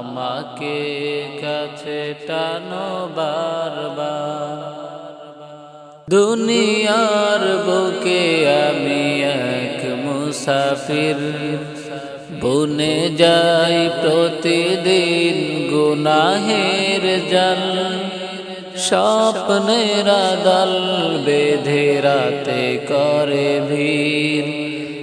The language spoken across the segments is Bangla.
আমাকে কাছে টানো বারবার। দুনিয়ার বুকে আমি এক মুসাফির। বনে যাই প্রতিদিন গুনাহের জল। স্বপ্নের দল বেঁধে রাতে করে ভিড়।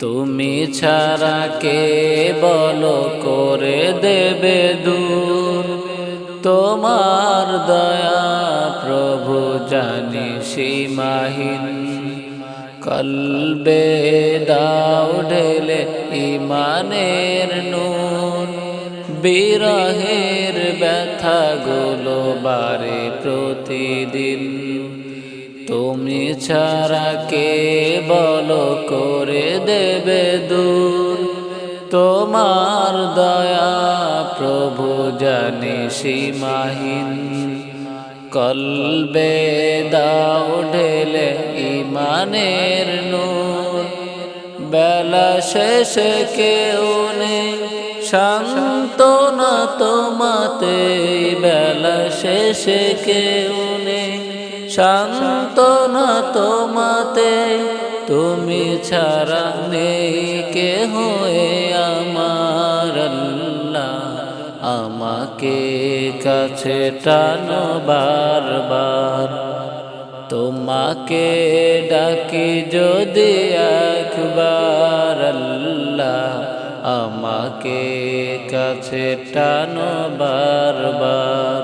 তুমি ছাড়া কে বলো করে দেবে দূর? তোমার দয়া প্রভু জানি সীমাহীন। কলবে দাও ঢেলে ইমানের নূর। বিরহের ব্যথা গুলো বারে প্রতিদিন। তুমি ছাড়া কে বলো করে দেবে দূর? তোমার দয়া প্রভু জানি সীমাহীন। কলবে দাও ঢেলে ইমানের নূর। বেলা শেষে কেউ নেই শান্ত না তোমাতে বেলা শেষে কেউ নেই শান্ত না তোমাতে, তুমি ছাড়া নেই কে হয়ে আমার আমাকে কাছে টানো বারবার। তোমাকে ডাকি যদি একবার আল্লাহ। আমাকে কাছে টানো বারবার।